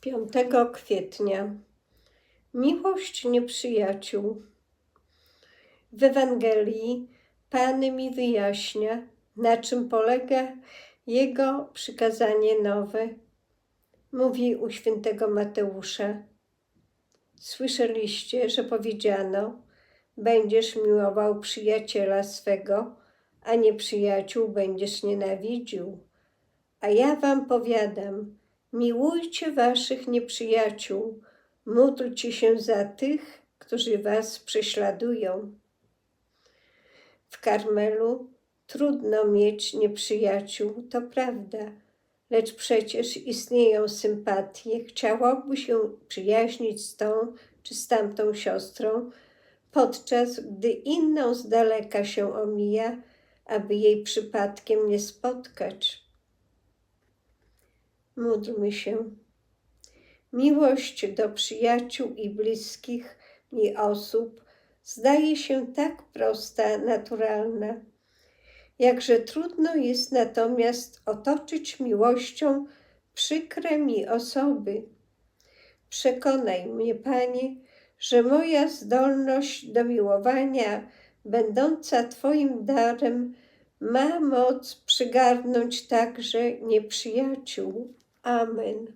5 kwietnia. Miłość nieprzyjaciół. W Ewangelii Pan mi wyjaśnia, na czym polega Jego przykazanie nowe. Mówi u świętego Mateusza. Słyszeliście, że powiedziano: Będziesz miłował przyjaciela swego, a nieprzyjaciół będziesz nienawidził. A ja wam powiadam: miłujcie waszych nieprzyjaciół, módlcie się za tych, którzy was prześladują. W Karmelu trudno mieć nieprzyjaciół, to prawda, lecz przecież istnieją sympatie. Chciałoby się przyjaźnić z tą czy z tamtą siostrą, podczas gdy inną z daleka się omija, aby jej przypadkiem nie spotkać. Módlmy się. Miłość do przyjaciół i bliskich mi osób zdaje się tak prosta, naturalna. Jakże trudno jest natomiast otoczyć miłością przykre mi osoby. Przekonaj mnie, Panie, że moja zdolność do miłowania, będąca Twoim darem, ma moc przygarnąć także nieprzyjaciół. Amen